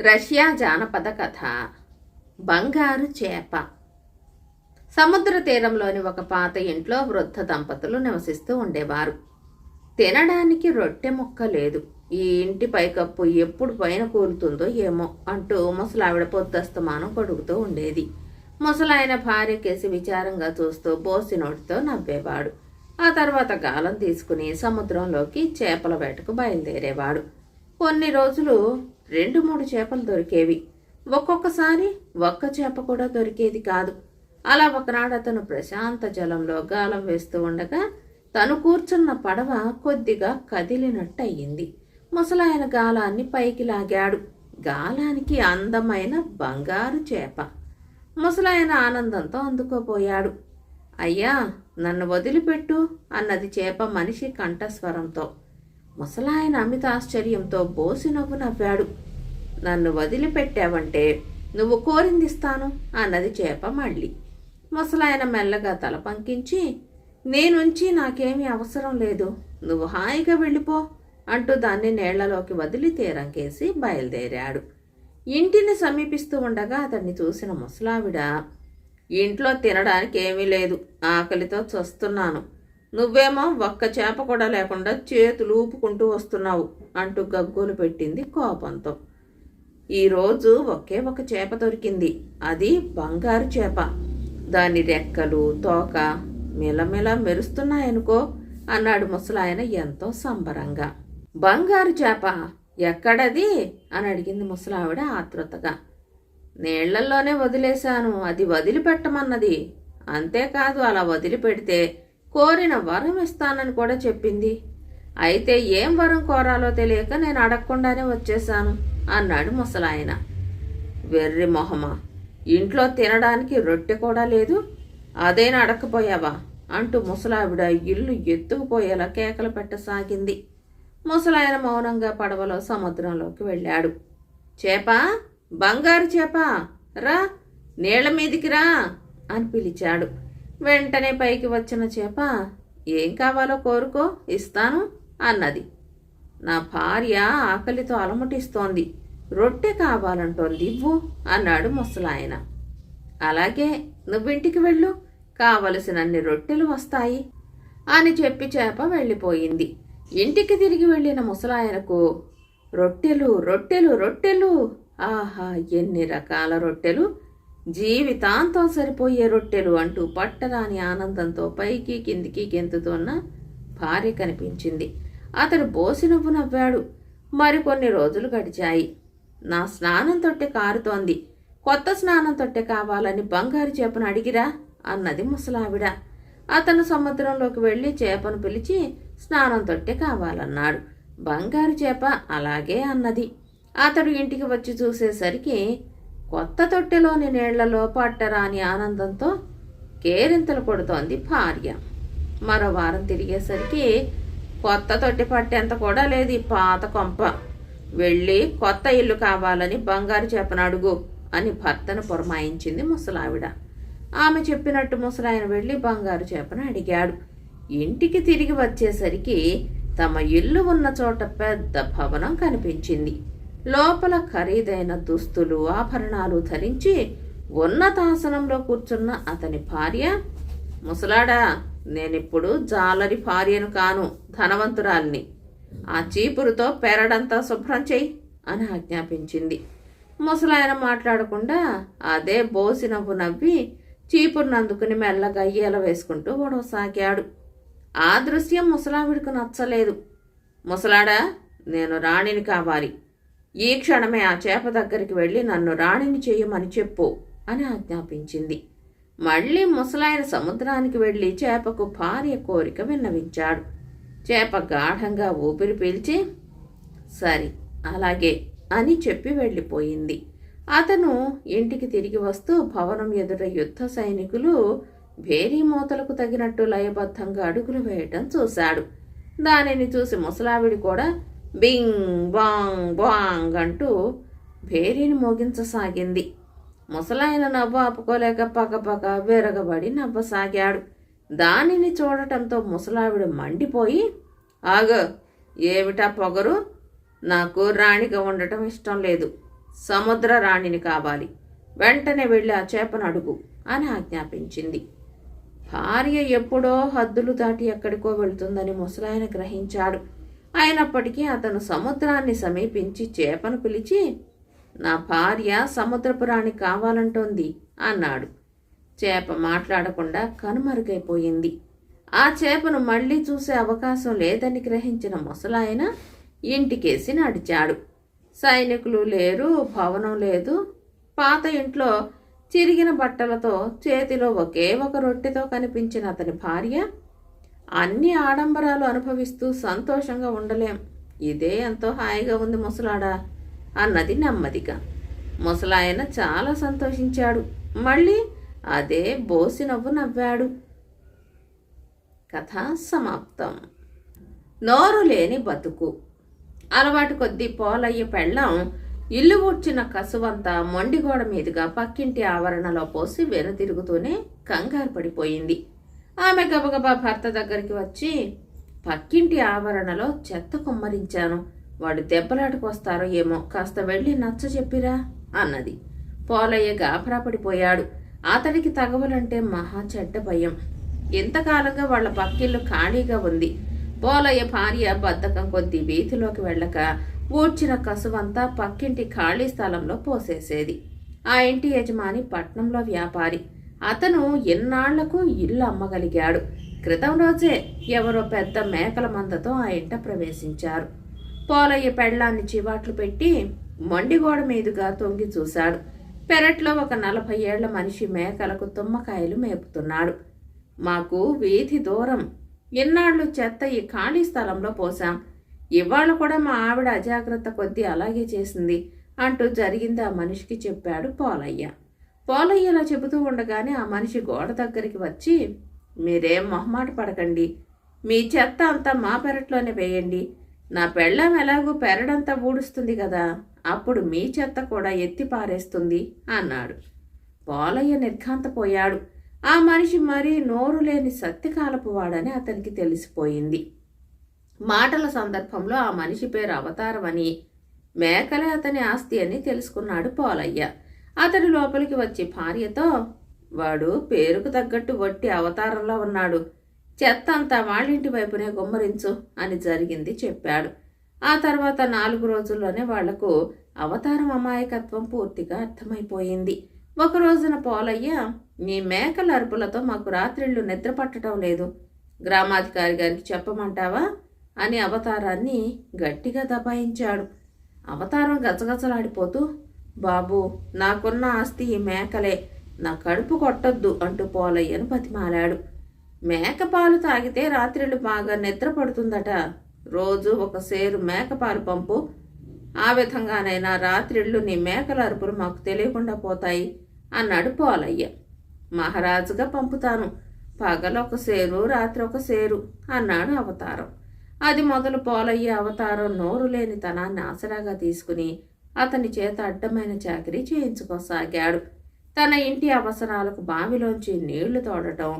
Russia జానపద కథ బంగారు చేప. సముద్ర తీరంలోని ఒక పాత ఇంట్లో వృద్ధ దంపతులు నివసిస్తూ ఉండేవారు. తినడానికి రొట్టె ముక్క లేదు. ఈ ఇంటి పైకప్పు ఎప్పుడు పైన కూలుతుందో ఏమో అంటూ ముసలావిడ పొద్దస్తమానం కొడుకుతూ ఉండేది. ముసలాయన భార్య కేసి విచారంగా చూస్తూ బోసి నోటితో నవ్వేవాడు. ఆ తర్వాత గాలం తీసుకుని సముద్రంలోకి చేపల వేటకు బయలుదేరేవాడు. కొన్ని రోజులు రెండు మూడు చేపలు దొరికేవి. ఒక్కొక్కసారి ఒక్క చేప కూడా దొరికేది కాదు. అలా ఒకనాడు అతను ప్రశాంత జలంలో గాలం వేస్తూ ఉండగా తను కూర్చున్న పడవ కొద్దిగా కదిలినట్టు అయ్యింది ముసలాయన గాలాన్ని పైకి లాగాడు. గాలానికి అందమైన బంగారు చేప. ముసలాయన ఆనందంతో అందుకోపోయాడు అయ్యా నన్ను వదిలిపెట్టు అన్నది చేప మనిషి కంఠస్వరంతో. ముసలాయన అమిత ఆశ్చర్యంతో బోసి నవ్వు నవ్వాడు. నన్ను వదిలిపెట్టావంటే నువ్వు కోరిందిస్తాను అన్నది చేప మళ్ళీ. ముసలాయన మెల్లగా తల పంకించి నేనుంచి నాకేమీ అవసరం లేదు. నువ్వు హాయిగా వెళ్ళిపో అంటూ దాన్ని నీళ్ళలోకి వదిలి తీరంకేసి బయలుదేరాడు. ఇంటిని సమీపిస్తూ ఉండగా అతన్ని చూసిన ముసలావిడ ఇంట్లో తినడానికి ఏమీ లేదు ఆకలితో చస్తున్నాను. నువ్వేమో ఒక్క చేప కూడా లేకుండా చేతులు ఊపుకుంటూ వస్తున్నావు అంటూ గగ్గోలు పెట్టింది కోపంతో. ఈరోజు ఒకే ఒక చేప దొరికింది. అది బంగారు చేప. దాని రెక్కలు తోక మిలమిల మెరుస్తున్నాయనుకో అన్నాడు ముసలాయన ఎంతో సంబరంగా. బంగారు చేప ఎక్కడది? అని అడిగింది ముసలావిడ ఆతృతగా నీళ్ళల్లోనే వదిలేశాను అది వదిలిపెట్టమన్నది. అంతేకాదు అలా వదిలిపెడితే కోరిన వరం ఇస్తానని కూడా చెప్పింది. అయితే ఏం వరం కోరాలో తెలియక నేను అడగకుండానే వచ్చేశాను అన్నాడు ముసలాయన. వెర్రి మొహమా ఇంట్లో తినడానికి రొట్టె కూడా లేదు. అదేనా అడక్కపోయావా అంటూ ముసలావిడ ఇల్లు ఎత్తుకుపోయేలా కేకలు పెట్టసాగింది. ముసలాయన మౌనంగా పడవలో సముద్రంలోకి వెళ్ళాడు. చేప? బంగారు చేప? రా నీళ్ళ మీదికి రా అని పిలిచాడు. వెంటనే పైకి వచ్చిన చేప ఏం కావాలో కోరుకో ఇస్తాను అన్నది. నా భార్య ఆకలితో అలమటిస్తోంది రొట్టె కావాలంటోంది ఇవ్వు అన్నాడు ముసలాయన. అలాగే నువ్వింటికి వెళ్ళు కావలసినన్ని రొట్టెలు వస్తాయి అని చెప్పి చేప వెళ్ళిపోయింది. ఇంటికి తిరిగి వెళ్ళిన ముసలాయనకు రొట్టెలు రొట్టెలు రొట్టెలు ఆహా ఎన్ని రకాల రొట్టెలు జీవితాంతం సరిపోయే రొట్టెలు అంటూ పట్టరాని ఆనందంతో పైకి కిందికి గెంతుతోన్న భార్య కనిపించింది. అతడు బోసి నవ్వు నవ్వాడు. మరికొన్ని రోజులు గడిచాయి. నా స్నానం తొట్టె కారుతోంది. కొత్త స్నానం తొట్టె కావాలని బంగారు చేపను అడిగిరా అన్నది ముసలావిడ. అతను సముద్రంలోకి వెళ్ళి చేపను పిలిచి స్నానం తొట్టె కావాలన్నాడు. బంగారు చేప అలాగే అన్నది. అతడు ఇంటికి వచ్చి చూసేసరికి కొత్త తొట్టెలోని నీళ్ళలో పట్టరాని ఆనందంతో కేరింతలు కొడుతోంది భార్య. మరో వారం తిరిగేసరికి కొత్త తొట్టి పట్టేంత కూడా లేదు ఈ పాత కొంప. వెళ్ళి కొత్త ఇల్లు కావాలని బంగారు చేపను అడుగు అని భర్తను పురమాయించింది ముసలావిడ. ఆమె చెప్పినట్టు ముసలాయన వెళ్ళి బంగారు చేపను అడిగాడు. ఇంటికి తిరిగి వచ్చేసరికి తమ ఇల్లు ఉన్న చోట పెద్ద భవనం కనిపించింది. లోపల ఖరీదైన దుస్తులు ఆభరణాలు ధరించి ఉన్నతాసనంలో కూర్చున్న అతని భార్య ముసలాడా నేనిప్పుడు జాలరి భార్యను కాను ధనవంతురాల్ని. ఆ చీపురుతో పెరడంతా శుభ్రం చెయ్యి అని ఆజ్ఞాపించింది. ముసలాయన మాట్లాడకుండా అదే బోసి నవ్వు నవ్వి చీపురును అందుకుని మెల్లగా ఈల వేసుకుంటూ ఓడవసాగాడు ఆ దృశ్యం ముసలావిడికి నచ్చలేదు. ముసలాడా నేను రాణిని కావాలి. ఈ క్షణమే ఆ చేప దగ్గరికి వెళ్ళి నన్ను రాణిని చేయమని చెప్పు అని ఆజ్ఞాపించింది. మళ్ళీ ముసలాయన సముద్రానికి వెళ్ళి చేపకు భార్య కోరిక విన్నవించాడు. చేప గాఢంగా ఊపిరి పీల్చి సరి అలాగే అని చెప్పి వెళ్ళిపోయింది. అతను ఇంటికి తిరిగి వస్తూ భవనం ఎదుట యుద్ధ సైనికులు భేరీ మూతలకు తగినట్టు లయబద్ధంగా అడుగులు వేయటం చూశాడు. దానిని చూసి ముసలావిడి కూడా బింగ్ బాంగ్ బాంగ్ అంటూ భేరీని మోగించసాగింది. ముసలాయన నవ్వు ఆపుకోలేక పకపక విరగబడి నవ్వసాగాడు. దానిని చూడటంతో ముసలావిడ మండిపోయి ఆగ ఏమిటా పొగరు? నాకు రాణిగా ఉండటం ఇష్టం లేదు. సముద్ర రాణిని కావాలి. వెంటనే వెళ్ళి ఆ చేపను అడుగు అని ఆజ్ఞాపించింది. భార్య ఎప్పుడో హద్దులు దాటి ఎక్కడికో వెళుతుందని ముసలాయన గ్రహించాడు. అయినప్పటికీ అతను సముద్రాన్ని సమీపించి చేపను పిలిచి నా భార్య సముద్రపు రాణి కావాలంటోంది అన్నాడు. చేప మాట్లాడకుండా కనుమరుగైపోయింది. ఆ చేపను మళ్ళీ చూసే అవకాశం లేదని గ్రహించిన ముసలాయన ఇంటికేసి నడిచాడు. సైనికులు లేరు భవనం లేదు. పాత ఇంట్లో చిరిగిన బట్టలతో చేతిలో ఒకే ఒక రొట్టెతో కనిపించిన అతని భార్య అన్ని ఆడంబరాలు అనుభవిస్తూ సంతోషంగా ఉండలేం. ఇదే ఎంతో హాయిగా ఉంది ముసలాడా అన్నది నెమ్మదిగా. ముసలాయన చాలా సంతోషించాడు. మళ్ళీ అదే బోసి నవ్వు నవ్వాడు. కథ సమాప్తం. నోరు లేని బతుకు. అలవాటు కొద్దీ పోలయ్య పెళ్ళం ఇల్లు ఊడ్చిన కసువంతా మొండిగోడ మీదుగా పక్కింటి ఆవరణలో పోసి వెనుతిరుగుతూనే కంగారు పడిపోయింది. ఆమె గబగబా భర్త దగ్గరికి వచ్చి పక్కింటి ఆవరణలో చెత్త కుమ్మరించాను. వాడు దెబ్బలాటకు వస్తారో ఏమో కాస్త వెళ్ళి నచ్చ చెప్పిరా అన్నది. పోలయ్య గాభరా పడిపోయాడు. అతడికి తగవలంటే మహా చెడ్డ భయం. ఇంతకాలంగా వాళ్ళ పక్కిల్లు ఖాళీగా ఉంది. పోలయ్య భార్య బద్ధకం కొద్దీ వీధిలోకి వెళ్ళక ఊడ్చిన కసువంతా పక్కింటి ఖాళీ స్థలంలో పోసేసేది. ఆ ఇంటి యజమాని పట్నంలో వ్యాపారి. అతను ఎన్నాళ్ళకు ఇల్లు అమ్మగలిగాడు. క్రితం రోజే ఎవరో పెద్ద మేకల మందతో ఆ ఇంట ప్రవేశించారు. పోలయ్య పెళ్ళాన్ని చివాట్లు పెట్టి మొండిగోడ మీదుగా తొంగి చూశాడు. పెరట్లో ఒక నలభై ఏళ్ళ మనిషి మేకలకు తుమ్మకాయలు మేపుతున్నాడు. మాకు వీధి దూరం. ఇన్నాళ్ళు చెత్త ఈ ఖాళీ స్థలంలో పోసాం ఇవాళ కూడా మా ఆవిడ అజాగ్రత్త కొద్దీ అలాగే చేసింది అంటూ జరిగింది ఆ మనిషికి చెప్పాడు పోలయ్య. పోలయ్య ఇలా చెబుతూ ఉండగానే ఆ మనిషి గోడ దగ్గరికి వచ్చి మీరేం మొహమాట పడకండి. మీ చెత్త అంతా మా పెరట్లోనే వేయండి. నా పెళ్ళం ఎలాగో పెరడంతా ఊడుస్తుంది కదా అప్పుడు మీ చెత్త కూడా ఎత్తి పారేస్తుంది అన్నాడు. పోలయ్య నిర్ఘాంతపోయాడు. ఆ మనిషి మరీ నోరు లేని సత్యకాలపు వాడని అతనికి తెలిసిపోయింది. మాటల సందర్భంలో ఆ మనిషి పేరు అవతారం అని మేకలే అతని ఆస్తి అని తెలుసుకున్నాడు పోలయ్య. అతడు లోపలికి వచ్చి భార్యతో వాడు పేరుకు తగ్గట్టు వట్టి అవతారంలో ఉన్నాడు. చెత్త అంతా వాళ్ళింటి వైపునే గుమ్మరించు అని జరిగింది చెప్పాడు. ఆ తర్వాత నాలుగు రోజుల్లోనే వాళ్ళకు అవతారం అమాయకత్వం పూర్తిగా అర్థమైపోయింది. ఒక రోజున పోలయ్య నీ మేకల అరుపులతో మాకు రాత్రిళ్ళు నిద్ర పట్టడం లేదు. గ్రామాధికారి గారికి చెప్పమంటావా? అని అవతారాన్ని గట్టిగా దబాయించాడు. అవతారం గజగజలాడిపోతూ బాబు నాకున్న ఆస్తి ఈ మేకలే. నా కడుపు కొట్టొద్దు అంటూ పోలయ్యను బతిమాలాడు. మేక పాలు తాగితే రాత్రిళ్ళు బాగా నిద్ర పడుతుందట. రోజు ఒక సేరు మేకపాలు పంపు. ఆ విధంగానైనా రాత్రిళ్ళు నీ మేకల అరుపులు మాకు తెలియకుండా పోతాయి అన్నాడు పోలయ్య. మహారాజుగా పంపుతాను. పగలొక సేరు రాత్రి ఒక సేరు అన్నాడు అవతారం. అది మొదలు పోలయ్య అవతారం నోరు లేని తనాన్ని ఆసరాగా తీసుకుని అతని చేత అడ్డమైన చాకరీ చేయించుకోసాగాడు. తన ఇంటి అవసరాలకు బావిలోంచి నీళ్ళు తోడటం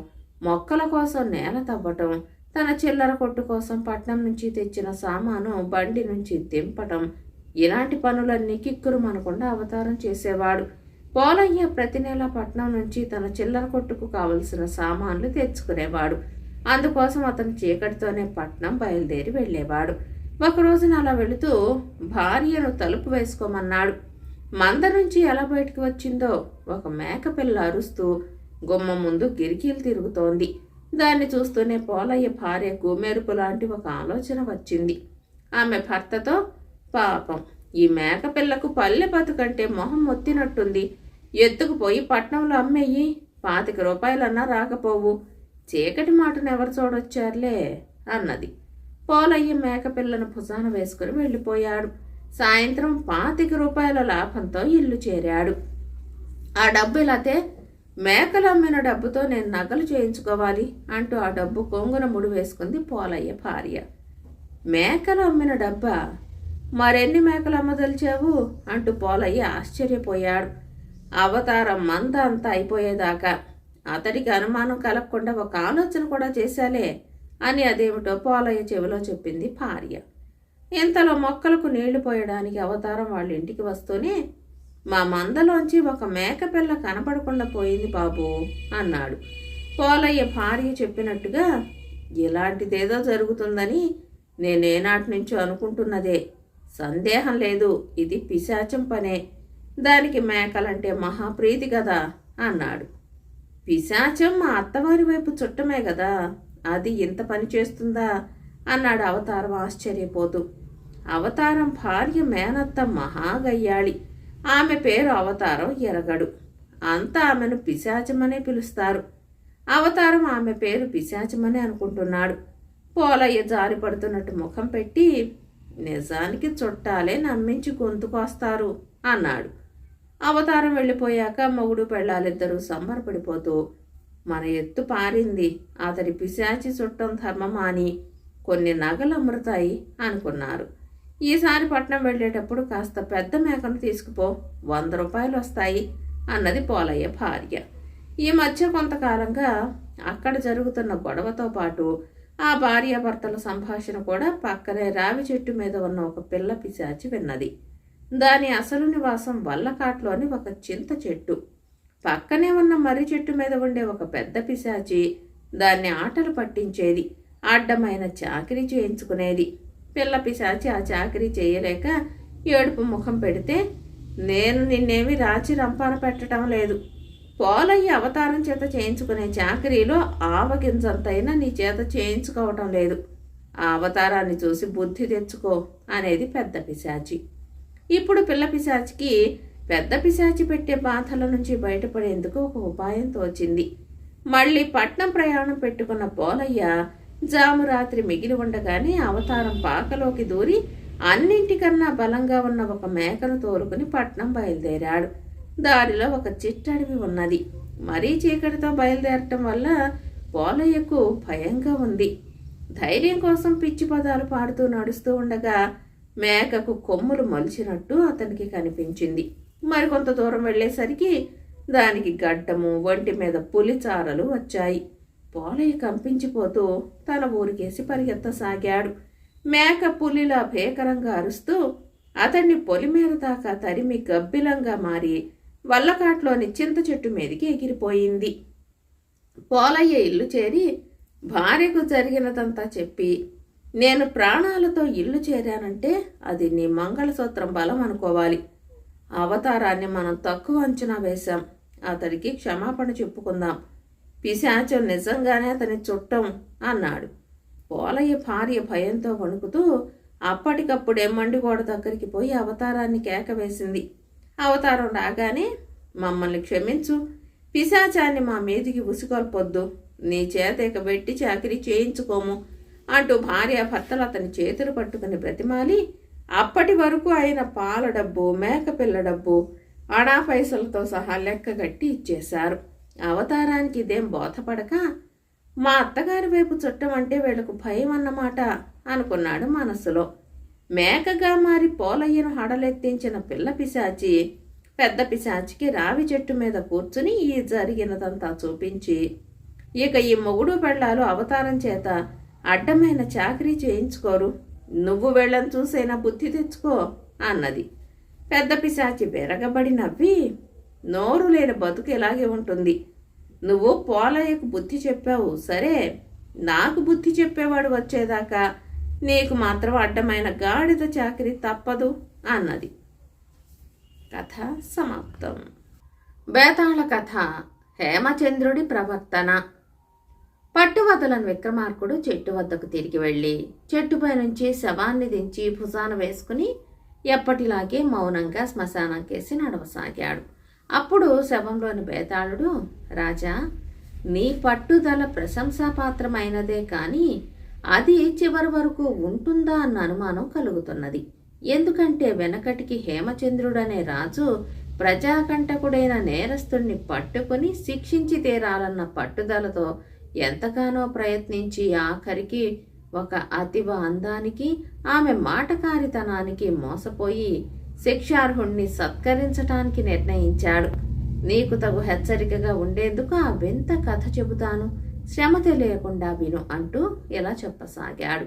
మొక్కల కోసం నేల తవ్వటం తన చిల్లర కొట్టు కోసం పట్నం నుంచి తెచ్చిన సామాను బండి నుంచి దింపటం ఇలాంటి పనులన్నీ కిక్కురు మనకుండా అవతారం చేసేవాడు. పోలయ్య ప్రతి నెల పట్నం నుంచి తన చిల్లర కొట్టుకు కావలసిన సామాన్లు తెచ్చుకునేవాడు. అందుకోసం అతను చీకటితోనే పట్నం బయలుదేరి వెళ్ళేవాడు. ఒక రోజున అలా వెళుతూ భార్యను తలుపు వేసుకోమన్నాడు. మంద నుంచి ఎలా బయటకు వచ్చిందో ఒక మేకపిల్ల అరుస్తూ గుమ్మ ముందు గిరికీలు తిరుగుతోంది. దాన్ని చూస్తూనే పోలయ్య భార్యకు మెరుపు లాంటి ఒక ఆలోచన వచ్చింది. ఆమె భర్తతో పాపం ఈ మేకపిల్లకు పల్లె బతుకంటే మొహం మొత్తినట్టుంది. ఎత్తుకుపోయి పట్నంలో అమ్మేయి. పాతిక రూపాయలన్నా రాకపోవు. చీకటి మాటను ఎవరు చూడొచ్చారులే అన్నది. పోలయ్య మేకపిల్లను భుజాన వేసుకుని వెళ్ళిపోయాడు. సాయంత్రం పాతిక రూపాయల లాభంతో ఇల్లు చేరాడు. ఆ డబ్బు ఇలాతే మేకలు అమ్మిన డబ్బుతో నేను నగలు చేయించుకోవాలి అంటూ ఆ డబ్బు కొంగున ముడి వేసుకుంది పోలయ్య భార్య. మేకలు అమ్మిన డబ్బా మరెన్ని మేకలు అమ్మదలిచావు అంటూ పోలయ్య ఆశ్చర్యపోయాడు. అవతారం మంద అంతా అయిపోయేదాకా. అతడికి అనుమానం కలగకుండా ఒక ఆలోచన కూడా చేశాలే. అని అదేమిటో పోలయ్య చెవిలో చెప్పింది భార్య. ఇంతలో మొక్కలకు నీళ్ళు పోయడానికి అవతారం వాళ్ళ ఇంటికి వస్తూనే మా మందలోంచి ఒక మేకపిల్ల కనపడకుండా పోయింది బాబు అన్నాడు. పోలయ్య భార్య చెప్పినట్టుగా ఇలాంటిదేదో జరుగుతుందని నేనేనాటి నుంచో అనుకుంటున్నదే. సందేహం లేదు ఇది పిశాచం పనే. దానికి మేకలంటే మహాప్రీతి కదా అన్నాడు. పిశాచం మా అత్తవారి వైపు చుట్టమే కదా అది ఇంత పని చేస్తుందా? అన్నాడు అవతారం ఆశ్చర్యపోతూ. అవతారం భార్య మేనత్త మహాగయ్యాళి. ఆమె పేరు అవతారం ఎరగడు. అంతా ఆమెను పిశాచమనే పిలుస్తారు. అవతారం ఆమె పేరు పిశాచమని అనుకుంటున్నాడు. పోలయ్య జారి పడుతున్నట్టు ముఖం పెట్టి నిజానికి చుట్టాలే నమ్మించి గొంతుకొస్తారు అన్నాడు. అవతారం వెళ్ళిపోయాక మొగుడు పెళ్ళాలిద్దరూ సంబరపడిపోతూ మన ఎత్తు పారింది. అతడి పిశాచి చుట్టం ధర్మమాని. కొన్ని నగలు అమరుతాయి అనుకున్నారు. ఈసారి పట్నం వెళ్ళేటప్పుడు కాస్త పెద్ద మేకను తీసుకుపో. వంద రూపాయలు వస్తాయి అన్నది పోలయ్య భార్య. ఈ మధ్య కొంతకాలంగా అక్కడ జరుగుతున్న గొడవతో పాటు ఆ భార్యాభర్తల సంభాషణ కూడా పక్కనే రావి చెట్టు మీద ఉన్న ఒక పిల్ల పిశాచి విన్నది. దాని అసలు నివాసం వల్లకాట్లోని ఒక చింత చెట్టు. పక్కనే ఉన్న మర్రి చెట్టు మీద ఉండే ఒక పెద్ద పిశాచి దాన్ని ఆటలు పట్టించేది. అడ్డమైన చాకిరీ చేయించుకునేది. పిల్ల పిశాచి ఆ చాకరీ చేయలేక ఏడుపు ముఖం పెడితే నేను నిన్నేమి రాచి రంపాన పెట్టడం లేదు. పోలయ్య అవతారం చేత చేయించుకునే చాకరీలో ఆవగింజంతైనా నీ చేత చేయించుకోవటం లేదు. ఆ అవతారాన్ని చూసి బుద్ధి తెచ్చుకో అనేది పెద్ద పిశాచి. ఇప్పుడు పిల్ల పిశాచికి పెద్ద పిశాచి పెట్టే బాధల నుంచి బయటపడేందుకు ఒక ఉపాయం తోచింది. మళ్ళీ పట్నం ప్రయాణం పెట్టుకున్న పోలయ్య జాము రాత్రి మిగిలి ఉండగానే అవతారం పాకలోకి దూరి అన్నింటికన్నా బలంగా ఉన్న ఒక మేకను తోలుకుని పట్నం బయలుదేరాడు. దారిలో ఒక చిట్టడవి ఉన్నది. మరీ చీకటితో బయలుదేరటం వల్ల పోలయ్యకు భయంగా ఉంది. ధైర్యం కోసం పిచ్చి పదాలు పాడుతూ నడుస్తూ ఉండగా మేకకు కొమ్ములు మొలిచినట్టు అతనికి కనిపించింది. మరికొంత దూరం వెళ్ళేసరికి దానికి గడ్డము ఒంటి మీద పులిచారలు వచ్చాయి. పోలయ్య కంపించిపోతూ తన ఊరికేసి పరిగెత్తసాగాడు. మేక పులిలా భీకరంగా అరుస్తూ అతన్ని పొలిమేర దాకా తరిమి గబ్బిలంగా మారి వల్లకాట్లోని చింత చెట్టు మీదకి ఎగిరిపోయింది. పోలయ్య ఇల్లు చేరి భార్యకు జరిగినదంతా చెప్పి నేను ప్రాణాలతో ఇల్లు చేరానంటే అది నీ మంగళసూత్రం బలం అనుకోవాలి. అవతారాన్ని మనం తక్కువ అంచనా వేశాం. అతడికి క్షమాపణ చెప్పుకుందాం. పిశాచం నిజంగానే అతని చుట్టం అన్నాడు. పోలయ్య భార్య భయంతో వణుకుతూ అప్పటికప్పుడే మండిగోడ దగ్గరికి పోయి అవతారాన్ని కేక వేసింది. అవతారం రాగానే మమ్మల్ని క్షమించు. పిశాచాన్ని మా మీదికి ఉసుకొల్పొద్దు నీ చేత ఇక పెట్టి చాకరీ చేయించుకోము అంటూ భార్య భర్తలు అతని చేతులు పట్టుకుని బ్రతిమాలి అప్పటి వరకు ఆయన పాల డబ్బు మేకపిల్ల డబ్బు అడా పైసలతో సహా లెక్క కట్టి ఇచ్చేశారు. అవతారానికి ఇదేం బోధపడక? మా అత్తగారి వైపు చుట్టం అంటే వీళ్ళకు భయం అన్నమాట అనుకున్నాడు మనస్సులో మేకగా మారి పోలయ్యను హడలెత్తించిన పిల్ల పిశాచి పెద్ద పిశాచికి రావి చెట్టు మీద కూర్చుని ఈ జరిగినదంతా చూపించి ఇక ఈ మొగుడు పెళ్ళాలు అవతారం చేత అడ్డమైన చాకరీ చేయించుకోరు. నువ్వు వెళ్ళని చూసైనా బుద్ధి తెచ్చుకో అన్నది. పెద్ద పిశాచి బెరగబడి నవ్వి నోరు లేని బతుకు ఇలాగే ఉంటుంది. నువ్వు పోలయ్యకు బుద్ధి చెప్పావు సరే నాకు బుద్ధి చెప్పేవాడు వచ్చేదాకా నీకు మాత్రం అడ్డమైన గాడిద చాకరీ తప్పదు అన్నది. కథ సమాప్తం. బేతాళ కథ హేమచంద్రుడి ప్రవర్తన. పట్టువదలని విక్రమార్కుడు చెట్టు వద్దకు తిరిగి వెళ్ళి చెట్టుపై నుంచి శవాన్ని దించి భుజాన వేసుకుని ఎప్పటిలాగే మౌనంగా శ్మశానంకేసి నడవసాగాడు. అప్పుడు శవంలోని బేతాళుడు రాజా నీ పట్టుదల ప్రశంసాపాత్రమైనదే కానీ అది చివరి వరకు ఉంటుందా అన్న అనుమానం కలుగుతున్నది. ఎందుకంటే వెనకటికి హేమచంద్రుడనే రాజు ప్రజాకంటకుడైన నేరస్తుణ్ణి పట్టుకుని శిక్షించి తీరాలన్న పట్టుదలతో ఎంతగానో ప్రయత్నించి ఆఖరికి ఒక అతివ అందానికి ఆమె మాటకారితనానికి మోసపోయి శిక్షార్హుణ్ణి సత్కరించటానికి నిర్ణయించాడు. నీకు తగు హెచ్చరికగా ఉండేందుకు ఆ వింత కథ చెబుతాను. శ్రమ తెలియకుండా విను అంటూ ఇలా చెప్పసాగాడు.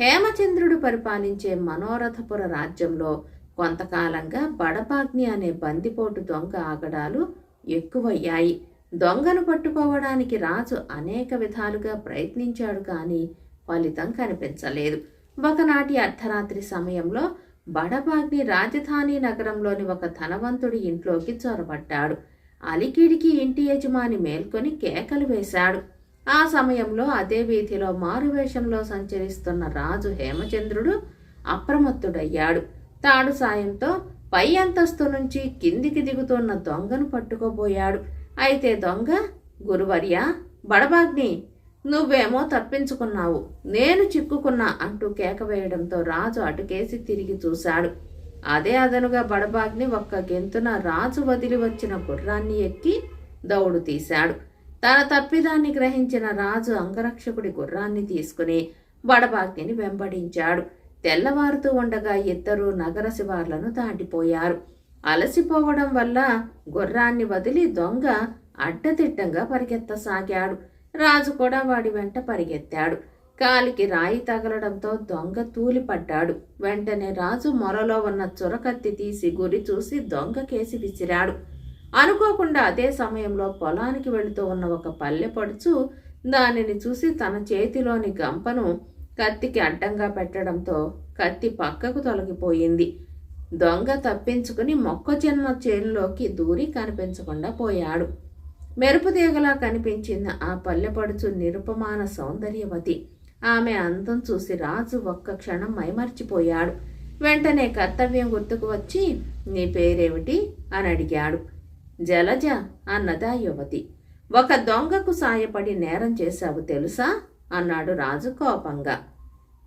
హేమచంద్రుడు పరిపాలించే మనోరథపుర రాజ్యంలో కొంతకాలంగా బడపాగ్ని అనే బందిపోటు దొంగ ఆగడాలు ఎక్కువయ్యాయి. దొంగను పట్టుకోవడానికి రాజు అనేక విధాలుగా ప్రయత్నించాడు కానీ ఫలితం కనిపించలేదు. ఒకనాటి అర్ధరాత్రి సమయంలో బడబాగ్ని రాజధాని నగరంలోని ఒక ధనవంతుడి ఇంట్లోకి చొరబడ్డాడు. అలికిడికి ఇంటి యజమాని మేల్కొని కేకలు వేశాడు. ఆ సమయంలో అదే వీధిలో మారువేషంలో సంచరిస్తున్న రాజు హేమచంద్రుడు అప్రమత్తుడయ్యాడు. తాడు సాయంతో పై అంతస్తు నుంచి కిందికి దిగుతున్న దొంగను పట్టుకోబోయాడు. అయితే దొంగ గురువర్య బడబాగ్ని నువ్వేమో తప్పించుకున్నావు. నేను చిక్కుకున్నా అంటూ కేక వేయడంతో రాజు అటుకేసి తిరిగి చూశాడు. అదే అదనుగా బడబాగ్ని ఒక్క గెంతున రాజు వదిలి వచ్చిన గుర్రాన్ని ఎక్కి దౌడు తీశాడు. తన తప్పిదాన్ని గ్రహించిన రాజు అంగరక్షకుడి గుర్రాన్ని తీసుకుని బడబాగ్ని వెంబడించాడు. తెల్లవారుతూ ఉండగా ఇద్దరు నగర శివార్లను దాటిపోయారు. అలసిపోవడం వల్ల గుర్రాన్ని వదిలి దొంగ అడ్డదిడ్డంగా పరిగెత్తసాగాడు. రాజు కూడా వాడి వెంట పరిగెత్తాడు. కాలికి రాయి తగలడంతో దొంగ తూలిపడ్డాడు. వెంటనే రాజు మొరలో ఉన్న చురకత్తి తీసి గురి చూసి దొంగ కేసి విసిరాడు. అనుకోకుండా అదే సమయంలో పొలానికి వెళుతూ ఉన్న ఒక పల్లె పడుచు దానిని చూసి తన చేతిలోని గంపను కత్తికి అడ్డంగా పెట్టడంతో కత్తి పక్కకు తొలగిపోయింది. దొంగ తప్పించుకుని మొక్కజొన్న చేనులోకి దూరి కనిపించకుండా పోయాడు. మెరుపుతీగలా కనిపించిన ఆ పల్లెపడుచు నిరుపమాన సౌందర్యవతి. ఆమె అందం చూసి రాజు ఒక్క క్షణం మైమర్చిపోయాడు. వెంటనే కర్తవ్యం గుర్తుకు వచ్చి నీ పేరేమిటి? అని అడిగాడు. జలజ అన్నదా యువతి. ఒక దొంగకు సాయపడి నేరం చేశావు తెలుసా? అన్నాడు రాజు కోపంగా.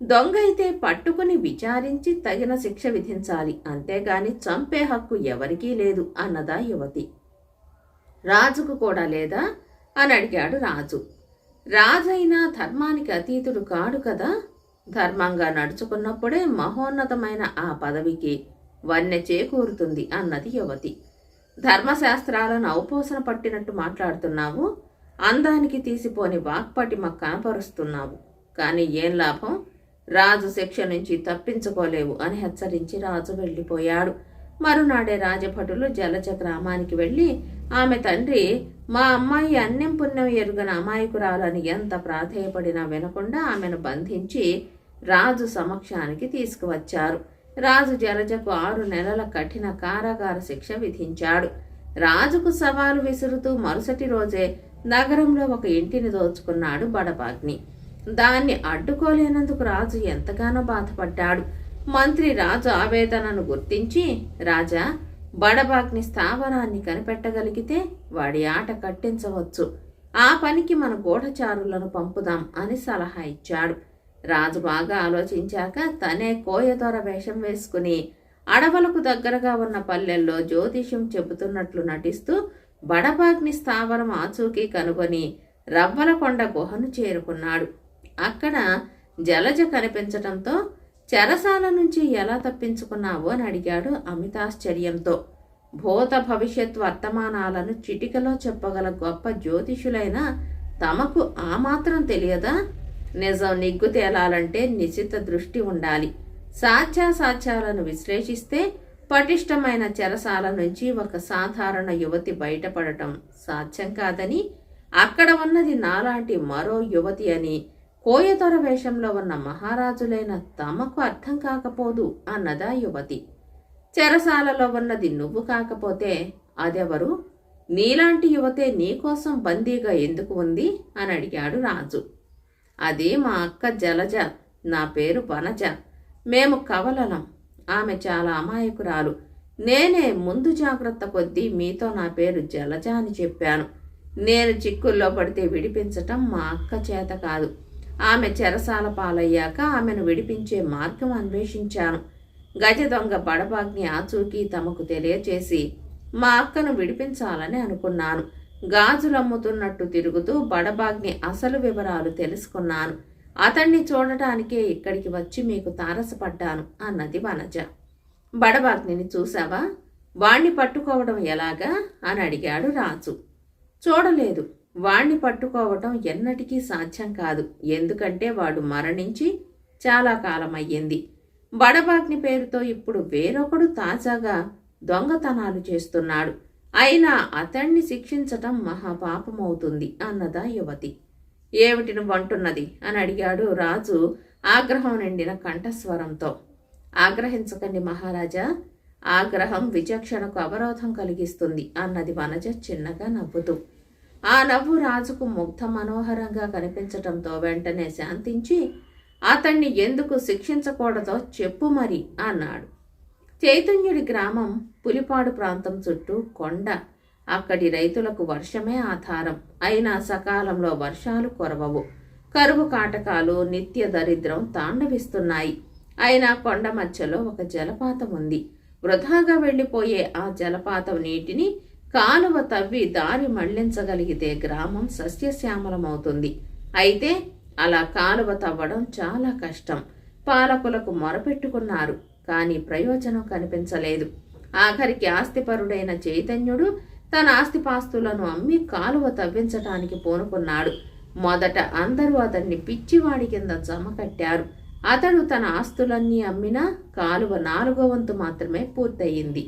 దొంగ అయితే పట్టుకుని విచారించి తగిన శిక్ష విధించాలి. అంతేగాని చంపే హక్కు ఎవరికీ లేదు అన్నదా యువతి. రాజుకు కూడా లేదా? అని అడిగాడు రాజు. రాజైనా ధర్మానికి అతీతుడు కాడు కదా? ధర్మంగా నడుచుకున్నప్పుడే మహోన్నతమైన ఆ పదవికి వన్నె చేకూరుతుంది అన్నది యువతి. ధర్మశాస్త్రాలను ఔపోసన పట్టినట్టు మాట్లాడుతున్నావు? అందానికి తీసిపోని వాక్పటిమ కనపరుస్తున్నావు కానీ ఏం లాభం? రాజు శిక్ష నుంచి తప్పించుకోలేవు అని హెచ్చరించి రాజు వెళ్ళిపోయాడు. మరునాడే రాజభటులు జలజ గ్రామానికి వెళ్ళి ఆమె తండ్రి మా అమ్మాయి అన్యం పుణ్యం ఎరుగన అమాయకురాలని ఎంత ప్రాధేయపడినా వినకుండా ఆమెను బంధించి రాజు సమక్షానికి తీసుకువచ్చారు. రాజు జలజకు ఆరు నెలల కఠిన కారాగార శిక్ష విధించాడు. రాజుకు సవాలు విసురుతూ మరుసటి రోజే నగరంలో ఒక ఇంటిని దోచుకున్నాడు బడబాగ్ని దాన్ని అడ్డుకోలేనందుకు రాజు ఎంతగానో బాధపడ్డాడు. మంత్రి రాజు ఆవేదనను గుర్తించి రాజా బడబాగ్ని స్థావరాన్ని కనిపెట్టగలిగితే వాడి ఆట కట్టించవచ్చు. ఆ పనికి మన గూఢచారులను పంపుదాం అని సలహా ఇచ్చాడు. రాజు బాగా ఆలోచించాక తనే కోయదొర వేషం వేసుకుని అడవులకు దగ్గరగా ఉన్న పల్లెల్లో జ్యోతిష్యం చెబుతున్నట్లు నటిస్తూ బడబాగ్ని స్థావరం ఆచూకీ కనుగొని రవ్వలకొండ గుహను చేరుకున్నాడు. అక్కడ జలజ కనిపించటంతో చెరసాల నుంచి ఎలా తప్పించుకున్నావో అని అడిగాడు అమితాశ్చర్యంతో భూత భవిష్యత్ వర్తమానాలను చిటికలో చెప్పగల గొప్ప జ్యోతిషులైన తమకు ఆ మాత్రం తెలియదా? నిజం నిగ్గు తేలాలంటే నిశ్చిత దృష్టి ఉండాలి. సాధ్యాసాధ్యాలను విశ్లేషిస్తే పటిష్టమైన చెరసాల నుంచి ఒక సాధారణ యువతి బయటపడటం సాధ్యం కాదని అక్కడ ఉన్నది నాలాంటి మరో యువతి అని కోయతొర వేషంలో ఉన్న మహారాజులైన తమకు అర్థం కాకపోదు అన్నదా యువతి. చెరసాలలో ఉన్నది నువ్వు కాకపోతే అదెవరు? నీలాంటి యువతే నీకోసం బందీగా ఎందుకు ఉంది? అని అడిగాడు రాజు. అది మా అక్క జలజ నా పేరు వనజ. మేము కవలలం. ఆమె చాలా అమాయకురాలు. నేనే ముందు జాగ్రత్త కొద్దీ మీతో నా పేరు జలజ అని చెప్పాను. నేను చిక్కుల్లో పడితే విడిపించటం మా అక్క చేత కాదు. ఆమె చెరసాల పాలయ్యాక ఆమెను విడిపించే మార్గం అన్వేషించాను. గజ దొంగ బడబాగ్ని ఆచూకీ తమకు తెలియచేసి మా అక్కను విడిపించాలని అనుకున్నాను. గాజులమ్ముతున్నట్టు తిరుగుతూ బడబాగ్ని అసలు వివరాలు తెలుసుకున్నాను. అతన్ని చూడటానికే ఇక్కడికి వచ్చి మీకు తారసపడ్డాను అన్నది వనజ. బడబాగ్నిని చూశావా? వాణ్ణి పట్టుకోవడం ఎలాగా? అని అడిగాడు రాజు. చూడలేదు. వాణ్ణి పట్టుకోవటం ఎన్నటికీ సాధ్యం కాదు. ఎందుకంటే వాడు మరణించి చాలా కాలం అయ్యింది బడబాగ్ని పేరుతో ఇప్పుడు వేరొకడు తాజాగా దొంగతనాలు చేస్తున్నాడు. అయినా అతణ్ణి శిక్షించటం మహాపాపమవుతుంది అన్నదా యువతి. ఏమిటి నువ్వంటున్నది? అని అడిగాడు రాజు ఆగ్రహం నిండిన కంఠస్వరంతో. ఆగ్రహించకండి మహారాజా ఆగ్రహం విచక్షణకు అవరోధం కలిగిస్తుంది అన్నది వనజ చిన్నగా నవ్వుతూ. ఆ నవ్వు రాజుకు ముగ్ధ మనోహరంగా కనిపించటంతో వెంటనే శాంతించి అతన్ని ఎందుకు శిక్షించకూడదో చెప్పు మరి అన్నాడు. చైతన్యుడి గ్రామం పులిపాడు ప్రాంతం చుట్టూ కొండ. అక్కడి రైతులకు వర్షమే ఆధారం. అయినా సకాలంలో వర్షాలు కొరవవు. కరువు కాటకాలు నిత్య దరిద్రం తాండవిస్తున్నాయి. అయినా కొండ మధ్యలో ఒక జలపాతం ఉంది. వృధాగా వెళ్ళిపోయే ఆ జలపాతం నీటిని కాలువ తవ్వి దారి మళ్ళించగలిగితే గ్రామం సస్యశ్యామలమవుతుంది. అయితే అలా కాలువ తవ్వడం చాలా కష్టం. పాలకులకు మొరపెట్టుకున్నారు కానీ ప్రయోజనం కనిపించలేదు. ఆఖరికి ఆస్తిపరుడైన చైతన్యుడు తన ఆస్తిపాస్తులను అమ్మి కాలువ తవ్వించటానికి పూనుకున్నాడు. మొదట అందరూ అతన్ని పిచ్చివాడి కింద జమ కట్టారు. అతడు తన ఆస్తులన్నీ అమ్మినా కాలువ నాలుగో వంతు మాత్రమే పూర్తయింది.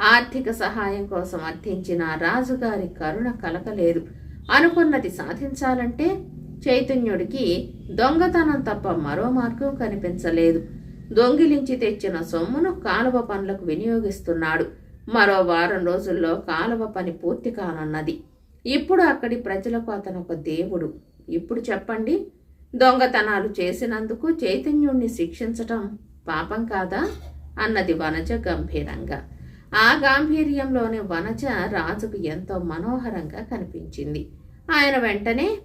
ఆర్థిక సహాయం కోసం అర్థించిన రాజుగారి కరుణ కలకలేదు అనుకున్నది సాధించాలంటే చైతన్యుడికి దొంగతనం తప్ప మరో మార్గం కనిపించలేదు. దొంగిలించి తెచ్చిన సొమ్మును కాలువ పనులకు వినియోగిస్తున్నాడు. మరో వారం రోజుల్లో కాలువ పని పూర్తి కానున్నది. ఇప్పుడు అక్కడి ప్రజలకు అతను ఒక దేవుడు. ఇప్పుడు చెప్పండి దొంగతనాలు చేసినందుకు చైతన్యుణ్ణి శిక్షించటం పాపం కాదా? అన్నది వనజ గంభీరంగా. ఆ గాంభీర్యంలోని వనజ రాజుకు ఎంతో మనోహరంగా కనిపించింది. ఆయన వెంటనే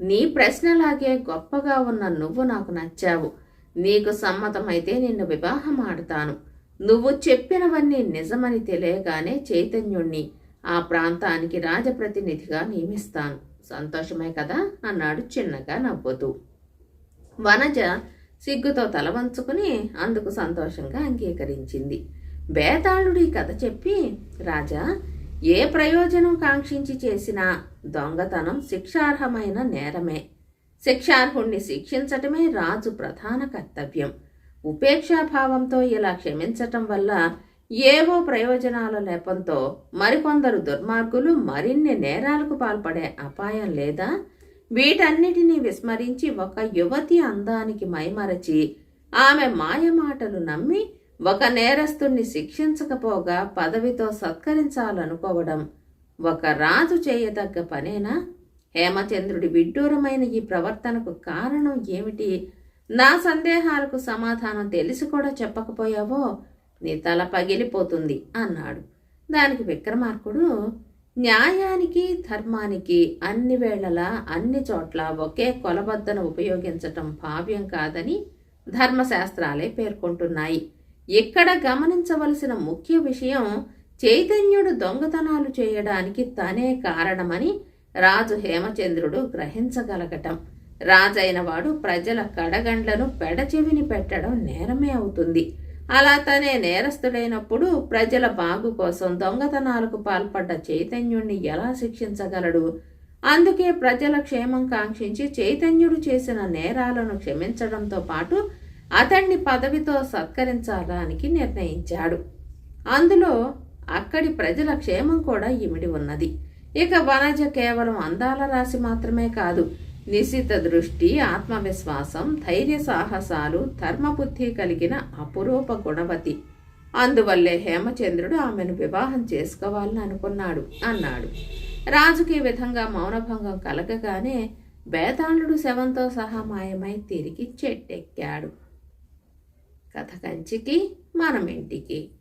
నీ ప్రశ్నలాగే గొప్పగా ఉన్న నువ్వు నాకు నచ్చావు. నీకు సమ్మతమైతే నిన్ను వివాహం ఆడతాను నువ్వు చెప్పినవన్నీ నిజమని తెలియగానే చైతన్యుణ్ణి ఆ ప్రాంతానికి రాజప్రతినిధిగా నియమిస్తాను. సంతోషమే కదా? అన్నాడు చిన్నగా నవ్వుతూ. వనజ సిగ్గుతో తల వంచుకుని అందుకు సంతోషంగా అంగీకరించింది. బేతాళుడి కథ చెప్పి రాజా ఏ ప్రయోజనం కాంక్షించి చేసినా దొంగతనం శిక్షార్హమైన నేరమే. శిక్షార్హుణ్ణి శిక్షించటమే రాజు ప్రధాన కర్తవ్యం. ఉపేక్షాభావంతో ఇలా క్షమించటం వల్ల ఏవో ప్రయోజనాల నెపంతో మరికొందరు దుర్మార్గులు మరిన్ని నేరాలకు పాల్పడే అపాయం లేదా? వీటన్నిటినీ విస్మరించి ఒక యువతి అందానికి మైమరచి ఆమె మాయమాటలు నమ్మి ఒక నేరస్తుణ్ణి శిక్షించకపోగా పదవితో సత్కరించాలనుకోవడం ఒక రాజు చేయదగ్గ పనేనా? హేమచంద్రుడి విడ్డూరమైన ఈ ప్రవర్తనకు కారణం ఏమిటి? నా సందేహాలకు సమాధానం తెలిసి కూడా చెప్పకపోయావో? నీ తల పగిలిపోతుంది అన్నాడు. దానికి విక్రమార్కుడు న్యాయానికి ధర్మానికి అన్ని వేళలా అన్ని చోట్ల ఒకే కొలబద్దను ఉపయోగించటం భావ్యం కాదని ధర్మశాస్త్రాలే పేర్కొంటున్నాయి. ఇక్కడ గమనించవలసిన ముఖ్య విషయం చైతన్యుడు దొంగతనాలు చేయడానికి తనే కారణమని రాజు హేమచంద్రుడు గ్రహించగలగటం. రాజైన వాడు ప్రజల కడగండ్లను పెడచెవిని పెట్టడం నేరమే అవుతుంది. అలా తనే నేరస్తుడైనప్పుడు ప్రజల బాగు కోసం దొంగతనాలకు పాల్పడ్డ చైతన్యుణ్ణి ఎలా శిక్షించగలడు? అందుకే ప్రజల క్షేమం కాంక్షించి చైతన్యుడు చేసిన నేరాలను క్షమించడంతో పాటు అతన్ని పదవితో సత్కరించడానికి నిర్ణయించాడు. అందులో అక్కడి ప్రజల క్షేమం కూడా ఇమిడి ఉన్నది. ఇక వనజ కేవలం అందాల రాశి మాత్రమే కాదు నిశిత దృష్టి ఆత్మవిశ్వాసం ధైర్య సాహసాలు ధర్మబుద్ధి కలిగిన అపురూప గుణవతి. అందువల్లే హేమచంద్రుడు ఆమెను వివాహం చేసుకోవాలని అనుకున్నాడు అన్నాడు. రాజుకి విధంగా మౌనభంగం కలగగానే బేతాళుడు శవంతో సహా మాయమై తిరిగి చెట్టెక్కాడు. కథ కంచికి మనమింటికి.